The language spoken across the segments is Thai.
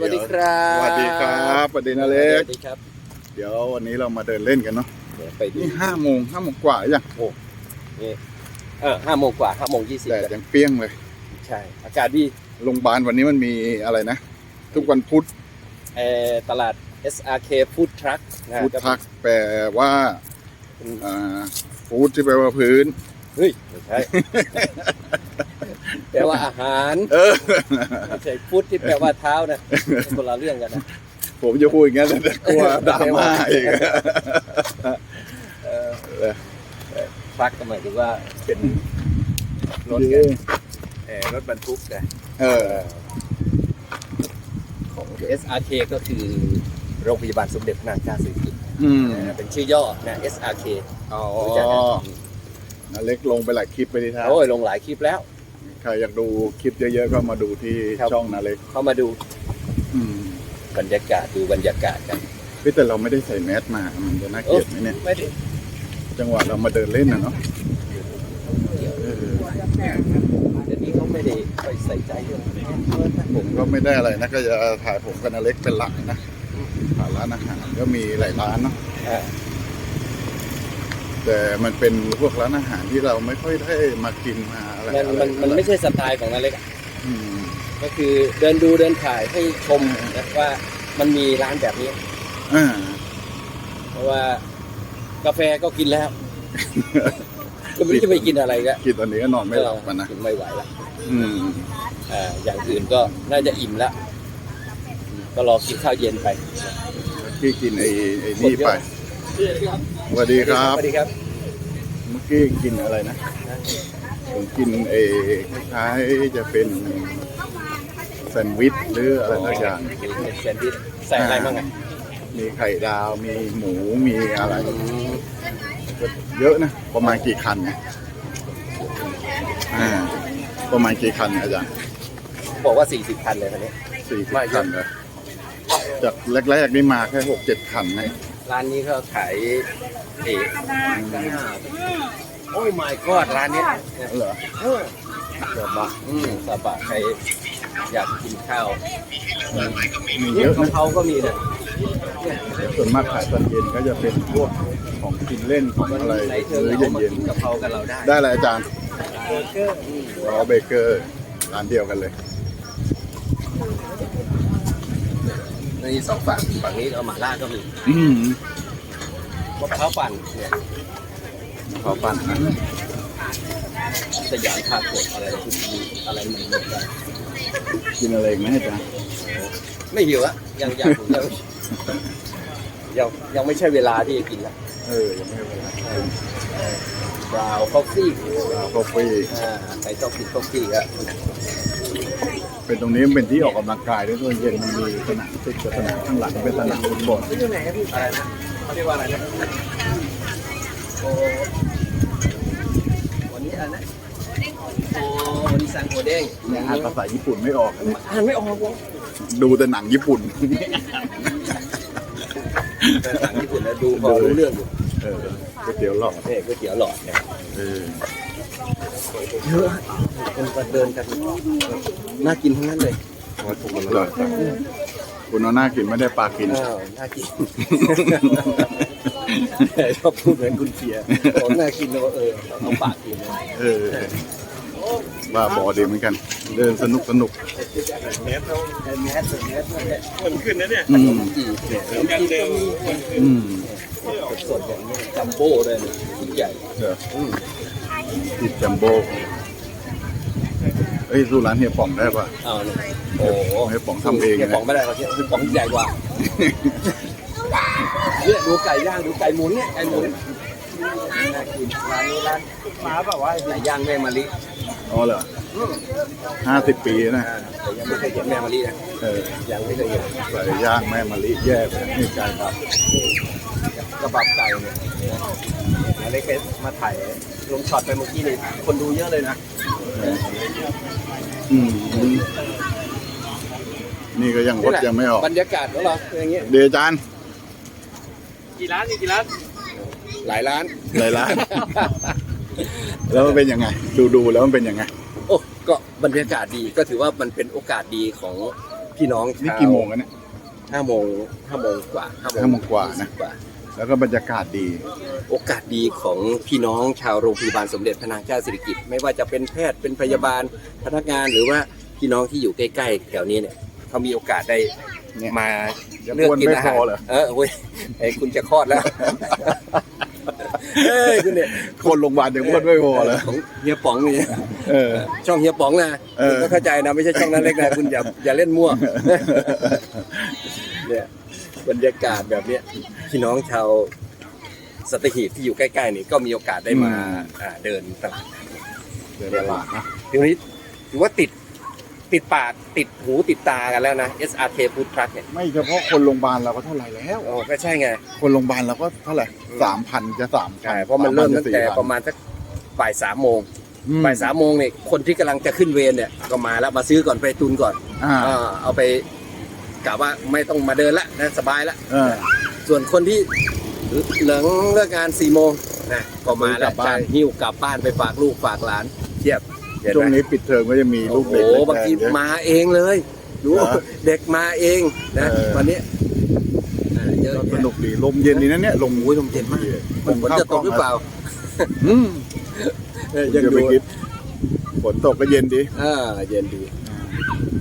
สวัสดีครับสวัสดีครับสวัสดีนะเล็กสวัสดีครับ เดี๋ยววันนี้เรามาเดินเล่นกันเนาะเดี๋ยวไปดูนี่ห้าโมงห้าโมงกว่ายังเออห้าโมงกว่าห้าโมงยี่สิบแต่ยังเปรี้ยงเลย ใช่ อากาศดีโรงพยาบาลวันนี้มันมีอะไรนะ ทุกวันพุธเออตลาด SRK Food Truck นะพุธก็ทักแปลว่าเป็นอ่าฟูดที่แปลว่าพื้น เฮ้ยไม่ใช่แปล ว่าอาหารเออไม่ใช่ฟุตที่แปลว่าเท้านะคนละเรื่องกันนะผมจะพูดอย่างนั้นแต่กลัวดราม่าอีกเออทรัคก็หมายถึงว่าเป็นรถไงเออรถบรรทุกนะเออของ SRK ก็คือโรงพยาบาลสมเด็จพระนางเจ้าสิริกิติ์อืมนะเป็นชื่อย่อนะ SRK อ๋อรู้จักนะนาเล็กลงไปหลายคลิปไปที่ท่าโอ้ยลงหลายคลิปแล้ว ใครอยากดูคลิปเยอะๆก็มาดูที่ครับ ช่องนาเล็กเข้ามาดูอืมบรรยากาศดูบรรยากาศกัน เฮ้ยแต่เราไม่ได้ใส่แมสมา มันจะน่าเกลียดไหมเนี่ย ไม่ได้จังหวะเรามาเดินเล่นนะเนาะเออเดี๋ยวนี้เขาไม่ได้ค่อยใส่ใจเรื่องนี้ผมก็ไม่ได้อะไรนะ ก็จะถ่ายผมกับนาเล็กเป็นหลักนะถ่ายร้านอาหารก็มีหลายร้านเนาะ อ่า แต่มันเป็นพวกร้านอาหารที่เราไม่ค่อยได้มากินมาอะไรมันอะไรมันมันไม่ใช่สไตล์ของนาเล็กอะอืมก็คือเดินดูเดินถ่ายให้ชมนะว่ามันมีร้านแบบนี้ อ่า เพราะว่ากาแฟก็กินแล้ว ก็ไม่รู้จะไปกินอะไรก็กินตอนนี้ก็นอนไม่หลับมันนะ กินไม่ไหวแล้วอืม อ่าอย่างอื่นก็น่าจะอิ่มแล้วก็รอกินข้าวเย็นไปพี่กินไอ้ไอ้นี่ไป สวัสดีครับ สวัสดีครับ เมื่อกี้กินอะไรนะ ผมกินเอคล้ายๆจะเป็นแซนด์วิชหรืออะไรสักอย่างเป็นแซนด์วิชใส่อะไรบ้างอะมีไข่ดาว มีหมู มีอะไร เยอะนะ ประมาณกี่คันเนี่ยอ่า ประมาณกี่คันเนี่ยอาจารย์ บอกว่า40คันเลยคันนี้สี่สิบไม่เยอะคันเลยจากแรกๆนี่มาแค่หกเจ็ดคันนะ ร้านนี้ก็ขายเอกโอ้ my god ร้านเนี้ยเหรอเออเดี๋ยวบะอืมสบะใครอยากกินข้าวมีเนี่เยยอะกะนะเพราก็มีนะส่วนมากขายตอนเย็นก็จะเป็นพวกของกินเล่นของอะไรไหนเธอมื้อเอามาเย็นกินกะเพรากับเราได้ๆได้เลยอาจารย์เบอร์เกอร์อืมรอเบเกอร์ร้านเดียวกันเลย ในสองฝั่งฝั่งนี้เอาหม่าล่าก็มีอืมมะพร้าวปั่นเนี่ยขอปั่นนะสยามคาโกดอะไรที่มีอะไรมันเหมือนกันกินอะไรอีกไหมอาจารย์ไม่หิวอะยังยังยังยังยังไม่ใช่เวลาที่จะกินละเออยังไม่เวลาบราวน์คอฟฟี่กาแฟอ่าใครชอบกินคอฟฟี่ก็ เป็นตรงนี้มันเป็นที่ออกกำลังกายด้วยตัวเย็นมันมีสนามติดกับสนามข้างหลังเป็นสนามฟุตบอลอยู่ไหนครับพี่อะไรนะเขาเรียกว่าอะไรนะโอ้วันนี้อะไรนะโอ้วันนี้ซังโกเด้งยังอ่านภาษาญี่ปุ่นไม่ออกเลยอ่านไม่ออกวะดูแต่หนังญี่ปุ่นแต่หนังญี่ปุ่นแล้วดูพอรู้เรื่องอยู่เออก๋วยเตี๋ยวหลอดเฮ้ก๋วยเตี๋ยวหลอดเนี่ย เออเยอะคนก็เดินกันน่ากินทั้งนั้นเลยหลอดคุณเอาหน้ากินไม่ได้ปลากิน อ้าวน่ากิน ชอบพูดเหมือนคุณเฟียร์ผมน่ากินแล้วเออเอาปากกินนะเออว่าบอดีเหมือนกัน เดินสนุกสนุกแมสเขาแมสแมสเนี่ยมันขึ้นนะเนี่ยอืมจีบเนี่ยจีบก็มีอืมสดๆอย่างนี้จัมโบ้เลยเนี่ยชิ้นใหญ่เดี๋ยวอื มติดจัมโบ้เอ้ยสู้ร้านเฮียป่องได้ป่ะเอาเนี่ยโอ้โหเฮียป่องทำเองเฮียนะป๋องไม่ได้เขาเฮียป๋องใหญ่กว่าเนี่ยดูไก่ย่างดูไก่หมุนเนี่ยไก่หมุนน่ากินร้านนี้ร้านมาแบบว่าไก่ย่างแม่มะลิอ๋อเหรอห้าสิบปีนะอ่าแต่ยังไม่เคยเห็นแม่มะลินะเออยังไม่เคยเห็นใส่ย่างแม่มะลิแย่ไปนี่กลายครับ กระบับไก่เนี่ยอะไรเคสมาถ่ายลงช็อตไปเมื่อกี้นี่คนดูเยอะเลยนะอืมนี่ก็ยังรถยังไม่ออก บรรยากาศของเราเป็นอย่างเงี้ยเดี๋ยวอาจารย์กี่ร้านกี่ร้าน หลายร้าน หลายร้าน แล้วมันเป็นยังไง ดูดูแล้วมันเป็นยังไง โอ้ก็บรรยากาศดีก็ถือว่ามันเป็นโอกาสดีของพี่น้องนี่ชาวกี่โมงกันเนี่ยห้าโมงห้าโมงกว่าห้าโมงกว่านะกว่า แล้วก็บรรยากาศดี โอกาสดีของพี่น้องชาวโรงพยาบาลสมเด็จพระนางเจ้าสิริกิติ์ไม่ว่าจะเป็นแพทย์เป็นพยาบาลพนักงานหรือว่าพี่น้องที่อยู่ใกล้ๆแถวนี้เนี่ยเขามีโอกาสได้เนี่ยมาจะเลือกอ้วนกินไม่อาพหารอเหรอ เออเว้ยไอ้คุณจะคลอดแล้ว เฮ้ยคุณเนี่ยคนโรงพยาบาลยังอ้วนไม่พอเลยของเฮียป๋องนี่เออ ช่องเฮียป๋องนะเออ คุณก็เข้าใจนะไม่ใช่ช่องนั้นเล็กนะคุณอย่าอย่าเล่นมั่วเนี่ยบรรยากาศแบบเนี้ยพี่น้องชาวสัตหีบที่อยู่ใกล้ๆนี่ก็มีโอกาสได้มาอ่าเดินตลาดเดินตลาดนะทีนี้ถือว่าติด ติดปากติดหูติดตากันแล้วนะ SRK Food Truck เนี่ยไม่เฉพาะคนโรงพยาบาลเราก็เท่าไหร่แล้ว โอ้ก็ใช่ไง คนโรงพยาบาลเราก็เท่าไหร่สามพันจะสามใช่เพราะมันเริ่มตั้งแต่ประมาณสักบ่ายสามโมงบ่ายสามโมงเนี่ยคนที่กำลังจะขึ้นเวรเนี่ยก็มาแล้วมาซื้อก่อนไปตุนก่อนอ่าเออเอาไปกะว่าไม่ต้องมาเดินละนะสบายละเออส่วนคนที่หลังเลิกงานสี่โมงนะก็มาแล้วกลับบ้านใช่หิ้วกลับบ้านไปฝากลูกฝากหลานเทียบเห็นช่วงไหมนี้ปิดเทอมก็จะมีลูโอ้กโหเด็กเล็กบางทีแดงเยอะ มาเองเลยดูเหรอเด็กมาเองนะเออ วันนี้อ่าเยอะสนุกดีลมเย็นดีนะเนี่ยลมโอ้ยลมเย็นมาก มันฝนจะตกหรือเปล่าอืมเออยังจะดูไปคิดฝนตกก็เย็นดี อ่าเย็นดี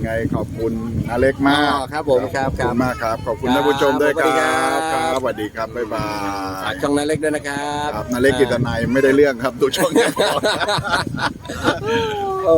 ไงขอบคุณอเล็กมากอ๋อครับผมครับขอบครัคุบณมากครับ ขอบคุณครับท่านผู้ชมด้วยคสวัสดีรัครับบ ครับสวัสดีครับบ๊ายบาฝายกช่องนั้นเล็กด้วยนะครับครับนาเล็กกิตนายไม่ได้เรื่องครับดูช่องนี้พอ โอ้